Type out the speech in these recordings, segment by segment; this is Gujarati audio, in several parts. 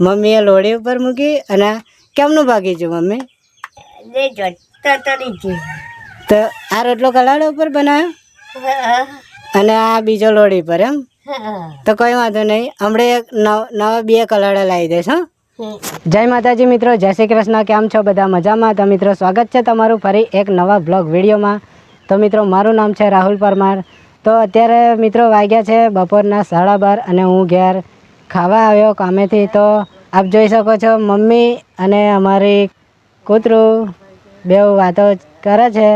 મમ્મીએ લોડી ઉપર મૂકી અને કેમનું ભાગી છું મમ્મી? તો આ રોટલો કલાડો ઉપર બનાવ્યો અને આ બીજો લોડી પર એમ? તો કોઈ વાંધો નહીં. હમણાં એક નવ- નવા બે કલાડા લાવી દઈશ હા. જય માતાજી મિત્રો જય શ્રી કૃષ્ણ. કેમ છો બધા મજામાં? તો મિત્રો સ્વાગત છે તમારું ફરી એક નવા બ્લોગ વિડીયોમાં. તો મિત્રો મારું નામ છે રાહુલ પરમાર. તો અત્યારે મિત્રો વાગ્યા છે બપોરના સાડા બાર અને હું ઘેર ખાવા આવ્યો કામેથી તો આપ જોઈ શકો છો મમ્મી અને અમારી કૂતરું. બે વાતો કરે છે.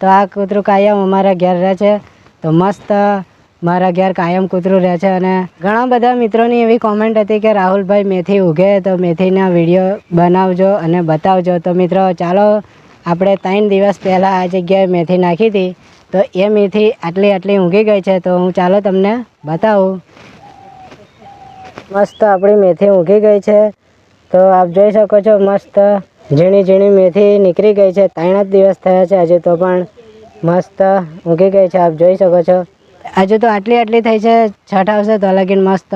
તો આ કૂતરું કાયમ અમારા ઘેર રહે છે. તો મસ્ત મારા ઘેર કાયમ કૂતરું રહે છે અને ઘણા બધા મિત્રોની એવી કોમેન્ટ હતી કે રાહુલભાઈ મેથી ઉગે તો મેથીના વીડિયો બનાવજો અને બતાવજો. તો મિત્રો, ચાલો આપણે ત્રણ દિવસ પહેલાં આ જગ્યાએ મેથી નાખી હતી. તો એ મેથી આટલી આટલી ઊંઘી ગઈ છે. તો હું ચાલો તમને બતાવું. મસ્ત આપણી મેથી ઊંઘી ગઈ છે. તો આપ જોઈ શકો છો મસ્ત ઝીણી ઝીણી મેથી નીકળી ગઈ છે. ત્રણ જ દિવસ થયા છે હજુ તો પણ મસ્ત ઊંઘી ગઈ છે. આપ જોઈ શકો છો. હજુ તો આટલી આટલી થઈ છે. છઠ આવશે તો લગીન મસ્ત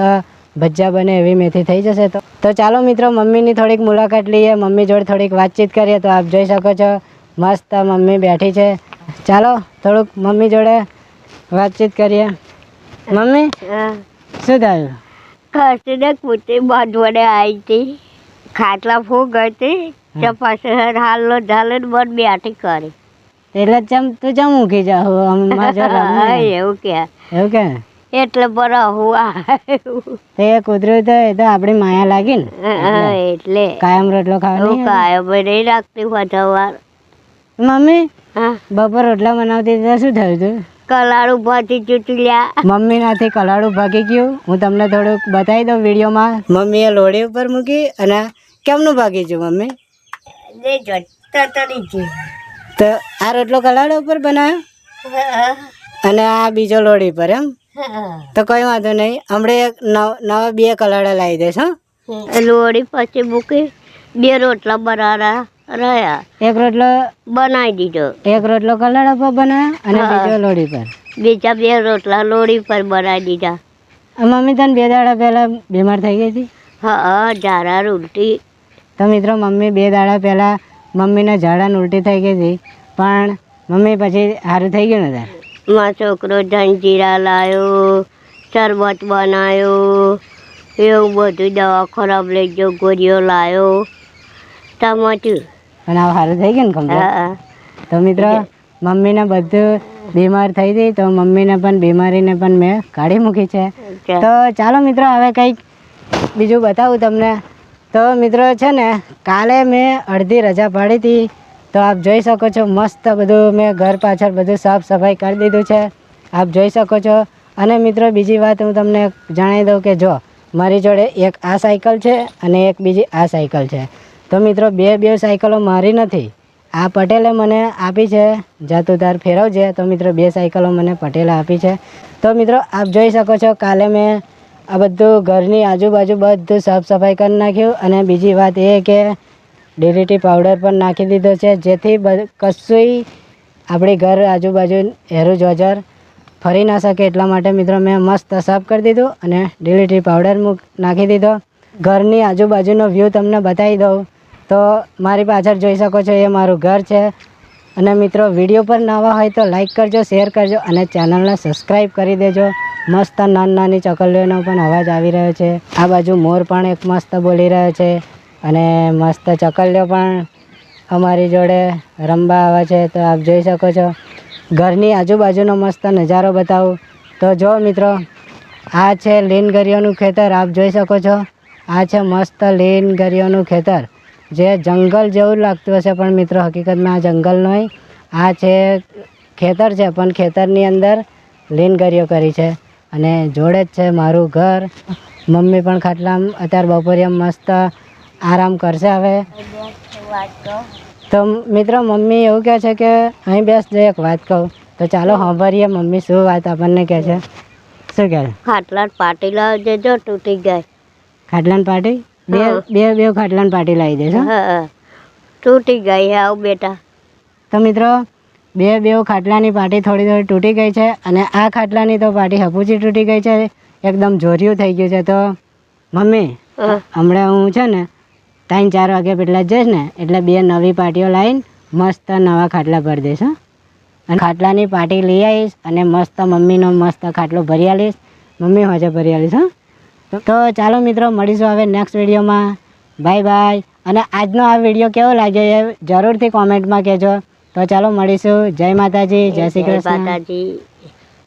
ભજીયા બને એવી મેથી થઈ જશે તો. તો ચાલો મિત્રો મમ્મીની થોડીક મુલાકાત લઈએ. મમ્મી જોડે થોડીક વાતચીત કરીએ તો આપ જોઈ શકો છો. મસ્ત મમ્મી બેઠી છે. ચાલો થોડુંક મમ્મી જોડે વાતચીત કરીએ. મમ્મી શું થયું? ખસને કૂતરી બાંધવાને આવી હતી. ખાટલા ફૂગ હતી. તો પછી હાલો ઢાલે મન બેઠી કરી. એટલે ચમ તું ચમ ઊંઘી જાઉં એવું કે. એવું કે? એટલે બરા હું એ તે કૂતરું એ તો આપણી માયા લાગી ને. એટલે કાયમ રોટલો હું ખાવાની કાયમ નહીં રાખતી વધવાર. મમ્મી હા. બપોર રોટલા બનાવતી હતી તો શું થયું તું કલાડું મમ્મી નાથી કલાડું ભાગી ગયું? હું તમને થોડુંક બતાવી દઉં વિડીયોમાં. મમ્મીએ લોડી ઉપર મૂકી અને કેમનું ભાગી છું મમ્મી? તો આ રોટલો કલાડો ઉપર બનાવ્યો અને આ બીજો લોડી પર એમ? તો કઈ વાંધો નહીં. હમણાં એક નવ- બે કલાડા લાવી દઈશ હા. લોડી પછી મૂકી બે રોટલા બનારા રહ્યા. એક રોટલો બનાવી દીધો. એક રોટલો કલાડા પર બનાવ્યો અને. બીજો લોડી પર. બીજા બે રોટલા લોડી પર બનાવી દીધા. આ મમ્મી તને બે દાડા પહેલા બીમાર થઈ ગઈ હતી? હા ઝાડા ઉલટી. તો મિત્રો મમ્મી બે દાડા પહેલાં મમ્મીને ઝાડા ઉલટી થઈ ગઈ હતી પણ મમ્મી પછી સારું થઈ ગયું ને તાર? મારો છોકરો જંજીરા લાવ્યો શરબત બનાવ્યો એવું બધું દવા ખરાબ લઈ ગયો ગોળીઓ લાવ્યો ટમાટું પણ આ સારું થઈ ગયું ને ખબર? તો મિત્રો મમ્મીને બધું બીમાર થઈ હતી તો મમ્મીને પણ બીમારીને પણ મેં કાઢી મૂકી છે. તો ચાલો મિત્રો હવે કંઈક બીજું બતાવું તમને. તો મિત્રો છે ને કાલે મેં અડધી રજા પાડી હતી. તો આપ જોઈ શકો છો મસ્ત બધું મેં ઘર પાછળ બધું સાફ સફાઈ કરી દીધું છે. આપ જોઈ શકો છો. અને મિત્રો બીજી વાત હું તમને જણાવી દઉં કે જો મારી જોડે એક આ સાયકલ છે અને એક બીજી આ સાયકલ છે. તો મિત્રો, બે બે સાયકલો મારી નથી. આ પટેલે મને આપી છે. જાતું તાર ફેરવજે. તો મિત્રો, બે સાયકલો મને પટેલે આપી છે. તો મિત્રો, આપ જોઈ શકો છો, કાલે મેં આ બધું ઘરની આજુબાજુ બધું સાફ સફાઈ કરી નાખ્યું. અને બીજી વાત એ કે, ડીડીટી પાવડર પણ નાખી દીધો છે. જેથી કશુંય આપણી ઘર આજુબાજુ હેરું જોજર ફરી ના શકે. એટલા માટે મિત્રો, મેં મસ્ત સાફ કરી દીધું અને ડીડીટી પાવડર મૂક, નાખી દીધો. ઘરની આજુબાજુનો વ્યૂ તમને બતાવી દઉં. તો મારી પાછળ જોઈ શકો છો, એ મારું ઘર છે. અને મિત્રો, વીડિયો પર નવા હોય તો લાઈક કરજો શેર કરજો અને ચેનલને સબસ્ક્રાઈબ કરી દેજો. મસ્ત નાની નાની ચકલીઓનો પણ અવાજ આવી રહ્યો છે. આ બાજુ મોર પણ એક મસ્ત બોલી રહ્યો છે અને મસ્ત ચકલીઓ પણ અમારી જોડે રમવા આવે છે. તો આપ જોઈ શકો છો, ઘરની આજુબાજુનો મસ્ત નજારો બતાવું. તો જો મિત્રો, આ છે લીન ગરીઓનું ખેતર, આપ જોઈ શકો છો. આ છે મસ્ત લીન ગરીઓનું ખેતર. જે જંગલ જેવું લાગતું હશે પણ મિત્રો હકીકતમાં આ જંગલ નહીં આ છે ખેતર છે પણ ખેતરની અંદર લીનગરીઓ કરી છે. અને જોડે જ છે મારું ઘર. મમ્મી પણ ખાટલામાં અત્યારે બપોરે મસ્ત આરામ કરશે હવે. તો મિત્રો મમ્મી એવું કહે છે કે અહીં બેસ બેસજો એક વાત કહું. તો ચાલો સાંભળીએ મમ્મી શું વાત આપણને કહે છે. શું કહે? છે ખાટલા પાટી લાવજે જો તૂટી ગઈ ખાટલાન પાટી? બે બે બે ખાટલાની પાટી લાવી દેશો હા. તૂટી ગઈ આવ બેટા. તો મિત્રો બે બે ખાટલાની પાટી થોડી થોડી તૂટી ગઈ છે અને આ ખાટલાની તો પાટી હપુચી તૂટી ગઈ છે એકદમ જોરિયું થઈ ગયું છે. તો મમ્મી હમણાં હું છે ને ત્રણ ચાર વાગે પેલા જઈશ ને એટલે બે નવી પાટીઓ લાવીને મસ્ત નવા ખાટલા ભરી દઈશ હં. અને ખાટલાની પાટી લઈ આવીશ અને મસ્ત મમ્મીનો મસ્ત ખાટલો ભરી આવીશ મમ્મી હોજે ભરી આવીશ હં. તો- ચાલો મિત્રો મળીશું હવે નેક્સ્ટ વિડીયોમાં. બાય બાય અને આજનો આ વીડિયો કેવો લાગ્યો એ જરૂરથી કોમેન્ટમાં કહેજો. તો ચાલો મળીશું. જય માતાજી જય શ્રી કૃષ્ણ. માતાજી.